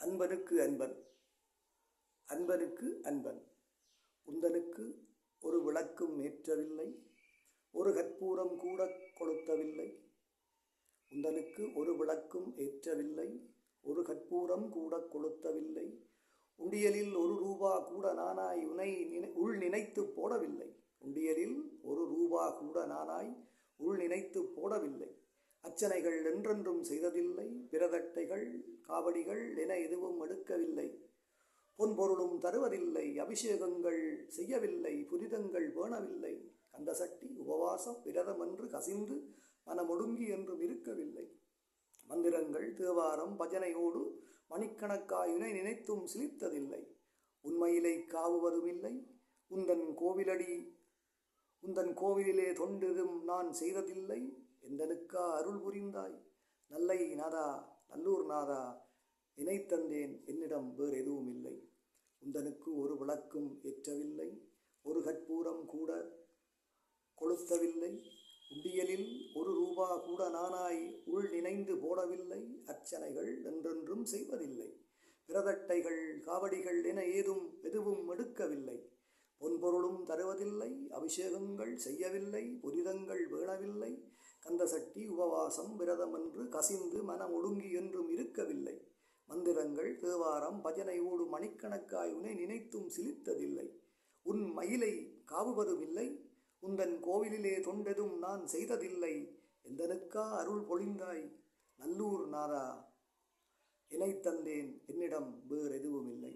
அன்பனுக்கு அன்பன். அன்பனுக்கு அன்பன். உந்தனுக்கு ஒரு விளக்கும் ஏற்றவில்லை. ஒரு கற்பூரம் கூட கொளுத்தவில்லை. உந்தனுக்கு ஒரு விளக்கும் ஏற்றவில்லை. ஒரு கற்பூரம் கூட கொளுத்தவில்லை. உண்டியலில் ஒரு ரூபா கூட நானாய் உனை நினை உள் நினைத்து போடவில்லை. உண்டியலில் ஒரு ரூபா கூட நானாய் உள் நினைத்து போடவில்லை. அர்ச்சனைகள் என்றென்றும் செய்ததில்லை. பிரதட்டைகள் காவடிகள் என எதுவும் எடுக்கவில்லை. பொன்பொருளும் தருவதில்லை. அபிஷேகங்கள் செய்யவில்லை. புரிதங்கள் வேணவில்லை கந்தசட்டி உபவாசம் விரதம் என்று கசிந்து மனமொடுங்கி என்றும் இருக்கவில்லை. மந்திரங்கள் தேவாரம் பஜனையோடு மணிக்கணக்காயுனை நினைத்தும் சிலித்ததில்லை உண்மையிலை காவுவதுமில்லை. உந்தன் கோவிலடி உந்தன் கோவிலிலே தொண்டெதும் நான் செய்ததில்லை. எந்தனுக்கா அருள் புரிந்தாய்? நல்லை நாதா நல்லூர் நாதா இணைத்தந்தேன் என்னிடம் வேறு எதுவும் இல்லை. உந்தனுக்கு ஒரு விளக்கும் ஏற்றவில்லை. ஒரு கற்பூரம் கூட கொளுத்தவில்லை. உண்டியலில் ஒரு ரூபா கூட நானாய் உள் நினைந்து போடவில்லை. அர்ச்சனைகள் என்றென்றும் செய்வதில்லை. பிரதட்டைகள் காவடிகள் என ஏதும் எதுவும் எடுக்கவில்லை. பொன்பொருளும் தருவதில்லை அபிஷேகங்கள் செய்யவில்லை புரிதங்கள் வேணவில்லை கந்தசட்டி உபவாசம் விரதம் என்று கசிந்து மனம் ஒடுங்கி என்றும் இருக்கவில்லை. மந்திரங்கள் தேவாரம் பஜனையோடு மணிக்கணக்காய் உனை நினைத்தும் சிலித்ததில்லை. உன் மயிலை காவுவதுமில்லை உந்தன் கோவிலிலே தொண்டெதும் நான் செய்ததில்லை. எந்தனுக்கா அருள் பொழிந்தாய் நல்லூர் நாதா? இணை தந்தேன் என்னிடம் வேறெதுவும் இல்லை